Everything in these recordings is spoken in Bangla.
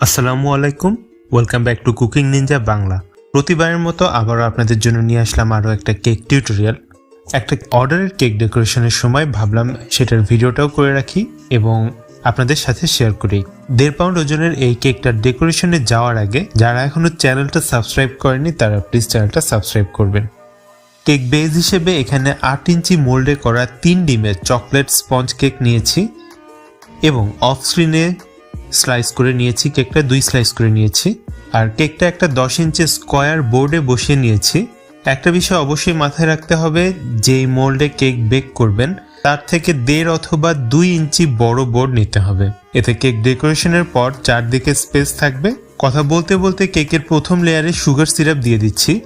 আসসালামু আলাইকুম welcome back to cooking ninja Bangla প্রতিবারের মতো আবারও আপনাদের জন্য নিয়ে আসলাম আরও একটা কেক টিউটোরিয়াল একটা অর্ডারের কেক ডেকোরেশনের সময় ভাবলাম সেটার ভিডিওটাও করে রাখি এবং আপনাদের সাথে শেয়ার করি। দেড় পাউন্ড ওজনের এই কেকটার ডেকোরেশনে যাওয়ার আগে যারা এখনও চ্যানেলটা সাবস্ক্রাইব করেনি তারা প্লিজ চ্যানেলটা সাবস্ক্রাইব করবেন। কেক বেজ হিসেবে এখানে আট ইঞ্চি মোল্ডে করা তিন ডিমের চকলেট স্পঞ্জ কেক নিয়েছি এবং অফ স্ক্রিনে স্লাইস করে নিয়েছি, কেকটা দুই স্লাইস করে নিয়েছি। আর কেকটা একটা দশ ইঞ্চি স্কোয়ার বোর্ডে বসিয়ে নিয়েছি। একটা বিষয় অবশ্যই মাথায় রাখতে হবে, যেই মোল্ডে কেক বেক করবেন, তার থেকে দেড় অথবা দুই ইঞ্চি বড় বোর্ড নিতে হবে। এতে কেক ডেকোরেশনের পর চারদিকে স্পেস থাকবে। কথা বলতে বলতে কেকের প্রথম লেয়ারে সুগার সিরাপ দিয়ে দিচ্ছি।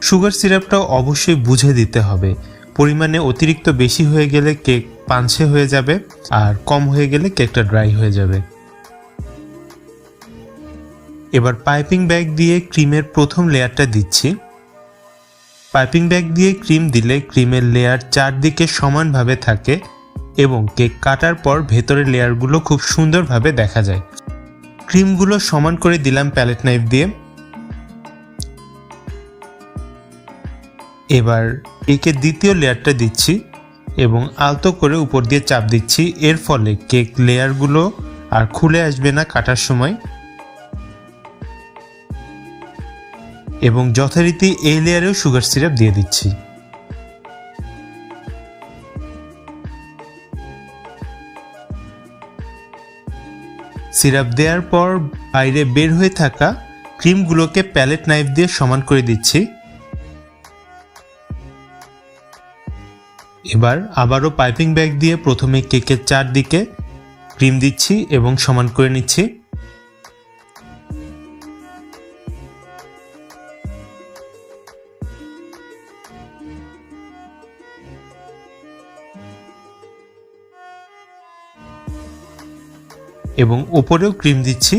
সুগার সিরাপটাও অবশ্যই বুঝে দিতে হবে। পরিমাণে অতিরিক্ত বেশি হয়ে গেলে কেক পাঞ্ছে হয়ে যাবে, আর কম হয়ে গেলে কেকটা ড্রাই হয়ে যাবে। এবার পাইপিং ব্যাগ দিয়ে ক্রিমের প্রথম লেয়ারটা দিচ্ছি। পাইপিং ব্যাগ দিয়ে ক্রিম দিলে ক্রিমের লেয়ার চারদিকে সমানভাবে থাকে এবং কেক কাটার পর ভেতরের লেয়ারগুলো খুব সুন্দরভাবে দেখা যায়। ক্রিমগুলো সমান করে দিলাম প্যালেট নাইফ দিয়ে। এবার কেকের দ্বিতীয় লেয়ারটা দিচ্ছি এবং আলতো করে উপর দিয়ে চাপ দিচ্ছি। এর ফলে কেক লেয়ারগুলো আর খুলে আসবে না কাটার সময়। এবং যথারীতি এই লেয়ারেও সুগার সিরাপ দিয়ে দিচ্ছি। সিরাপ দেওয়ার পর বাইরে বের হয়ে থাকা ক্রিমগুলোকে প্যালেট নাইফ দিয়ে সমান করে দিচ্ছি। এবার আবারও পাইপিং ব্যাগ দিয়ে প্রথমে কেকের চারদিকে ক্রিম দিচ্ছি এবং সমান করে নিচ্ছি। এবং ওপরেও ক্রিম দিচ্ছি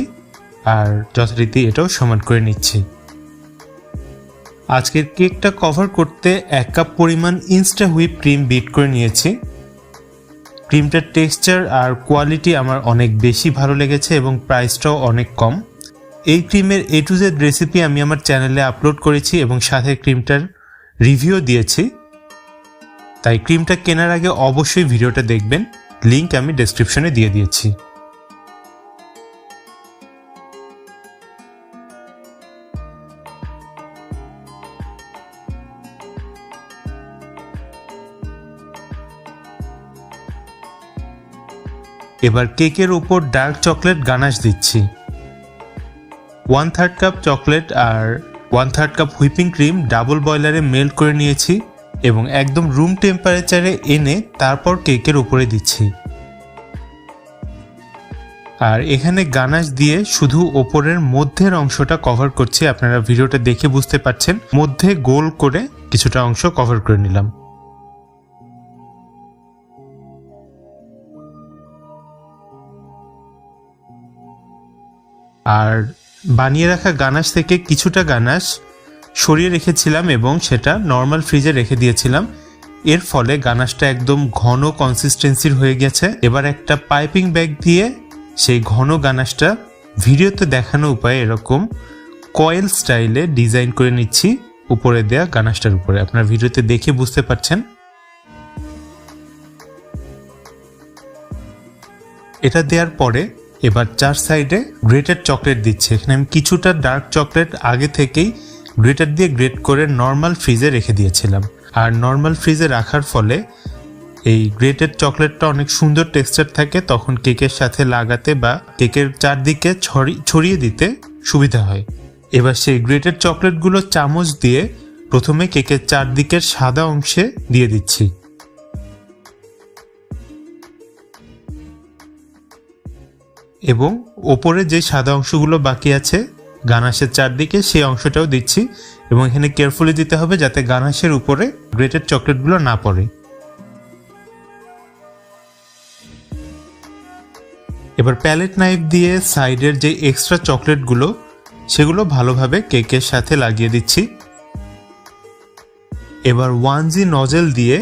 আর যথারীতি এটাও সমান করে নিচ্ছি। আজকের কেকটা কভার করতে এক কাপ পরিমাণ ইনস্টা হুইপ ক্রিম বিট করে নিয়েছি। ক্রিমটার টেক্সচার আর কোয়ালিটি আমার অনেক বেশি ভালো লেগেছে এবং প্রাইসটাও অনেক কম। এই ক্রিমের এ টু জেড রেসিপি আমি আমার চ্যানেলে আপলোড করেছি এবং সাথে ক্রিমটার রিভিউ দিয়েছি। তাই ক্রিমটা কেনার আগে অবশ্যই ভিডিওটা দেখবেন। লিংক আমি ডেসক্রিপশনে দিয়ে দিয়েছি। এবার কেকের উপর ডার্ক চকলেট গানাশ দিচ্ছি। ওয়ান থার্ড কাপ চকলেট আর one third cup whipping cream double বয়লারে melt করে নিয়েছি এবং একদম রুম টেম্পারেচারে এনে তারপর কেকের উপরে দিচ্ছি। আর এখানে গানাশ দিয়ে শুধু ওপরের মধ্যের অংশটা কভার করছি, আপনারা ভিডিওটা দেখে বুঝতে পারছেন। মধ্যে গোল করে কিছুটা অংশ কভার করে নিলাম। আর বানিয়ে রাখা গানাশ থেকে কিছুটা গানাশ সরিয়ে রেখেছিলাম এবং সেটা নর্মাল ফ্রিজে রেখে দিয়েছিলাম। এর ফলে গানাশটা একদম ঘন কনসিস্টেন্সির হয়ে গেছে। এবার একটা পাইপিং ব্যাগ দিয়ে সেই ঘন গানাশটা ভিডিওতে দেখানো উপায়ে এরকম কয়েল স্টাইলে ডিজাইন করে নিচ্ছি উপরে দেয়া গানাশটার উপরে। আপনার ভিডিওতে দেখে বুঝতে পারছেন। এটা দেওয়ার পরে এবার চার সাইডে গ্রেটেড চকলেট দিচ্ছে। এখানে আমি কিছুটা ডার্ক চকলেট আগে থেকেই গ্রেটার দিয়ে গ্রেট করে নর্মাল ফ্রিজে রেখে দিয়েছিলাম। আর নর্মাল ফ্রিজে রাখার ফলে এই গ্রেটেড চকলেটটা অনেক সুন্দর টেক্সচার থাকে, তখন কেকের সাথে লাগাতে বা কেকের চারদিকে ছড়িয়ে দিতে সুবিধা হয়। এবার সেই গ্রেটেড চকলেটগুলো চামচ দিয়ে প্রথমে কেকের চারদিকের সাদা অংশে দিয়ে দিচ্ছি। এবং ওপরে যে সাদা অংশগুলো বাকি আছে, গানাশের চারদিকে সেই অংশটাও দিচ্ছি এবং এখানে কেয়ারফুলি দিতে হবে যাতে গানাশের উপরে গ্রেটেড চকলেটগুলো না পড়ে। এবার প্যালেট নাইফ দিয়ে সাইডের যে এক্সট্রা চকলেটগুলো সেগুলো ভালোভাবে কেকের সাথে লাগিয়ে দিচ্ছি। এবার ওয়ান জি নজেল দিয়ে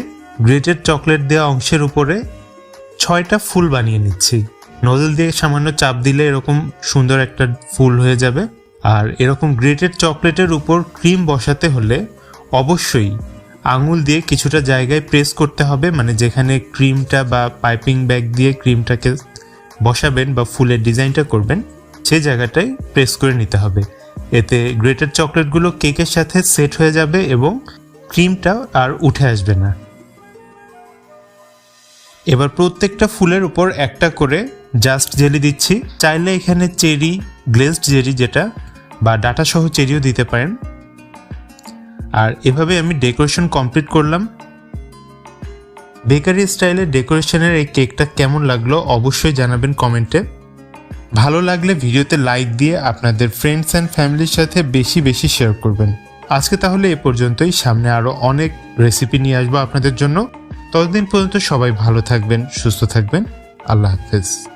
গ্রেটেড চকলেট দেওয়া অংশের উপরে ছয়টা ফুল বানিয়ে নিচ্ছি। নজল দিয়ে সামান্য চাপ দিলে এরকম সুন্দর একটা ফুল হয়ে যাবে। আর এরকম গ্রেটেড চকলেটের উপর ক্রিম বসাতে হলে অবশ্যই আঙুল দিয়ে কিছুটা জায়গায় প্রেস করতে হবে মানে যেখানে ক্রিমটা বা পাইপিং ব্যাগ দিয়ে ক্রিমটাকে বসাবেন বা ফুলের ডিজাইনটা করবেন সেই জায়গাটায় প্রেস করে নিতে হবে। এতে গ্রেটেড চকলেটগুলো কেকের সাথে সেট হয়ে যাবে এবং ক্রিমটা আর উঠে আসবে না। এবার প্রত্যেকটা ফুলের উপর একটা করে জাস্ট জেলি দিচ্ছি। চাইলে এখানে চেরি গ্লেজড জেরি যেটা, বা ডাটা সহ চেরিও দিতে পারেন। আর এভাবে আমি ডেকোরেশন কমপ্লিট করলাম। বেকারি স্টাইলের ডেকোরেশনের এই কেকটা কেমন লাগল অবশ্যই জানাবেন কমেন্টে। ভালো লাগলে ভিডিওতে লাইক দিয়ে আপনাদের ফ্রেন্ডস অ্যান্ড ফ্যামিলির সাথে বেশি বেশি শেয়ার করবেন। আজকে তাহলে এ পর্যন্তই। সামনে আরও অনেক রেসিপি নিয়ে আসব আপনাদের জন্য। ততদিন পর্যন্ত সবাই ভালো থাকবেন, সুস্থ থাকবেন। আল্লাহ হাফেজ।